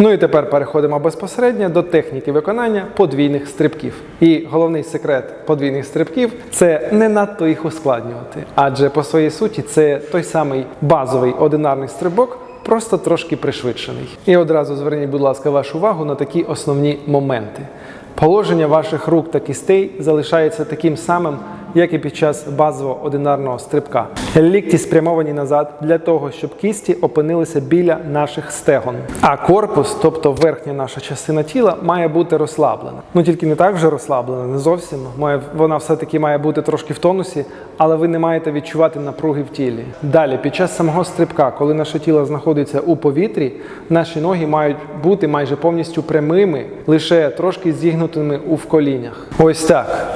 Ну і тепер переходимо безпосередньо до техніки виконання подвійних стрибків. І головний секрет подвійних стрибків це не надто їх ускладнювати, адже по своїй суті це той самий базовий одинарний стрибок. Просто трошки пришвидшений. І одразу зверніть, будь ласка, вашу увагу на такі основні моменти. Положення ваших рук та кістей залишається таким самим, як і під час базового одинарного стрибка. Лікті спрямовані назад для того, щоб кісті опинилися біля наших стегон. А корпус, тобто верхня наша частина тіла, має бути розслаблена. Ну тільки не так вже розслаблена, не зовсім. Має, вона все-таки має бути трошки в тонусі, але ви не маєте відчувати напруги в тілі. Далі, під час самого стрибка, коли наше тіло знаходиться у повітрі, наші ноги мають бути майже повністю прямими, лише трошки зігнутими у вколіннях. Ось так.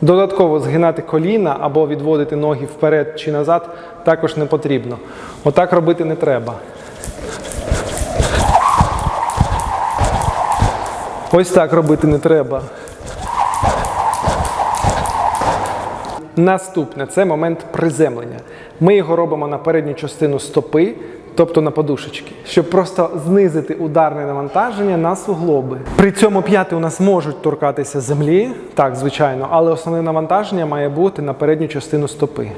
Додатково згинати коліна або відводити ноги вперед чи назад також не потрібно. Отак робити не треба. Ось так робити не треба. Наступне це момент приземлення. Ми його робимо на передню частину стопи, тобто на подушечки, щоб просто знизити ударне навантаження на суглоби. При цьому п'яти у нас можуть торкатися землі, так, звичайно, але основне навантаження має бути на передню частину стопи.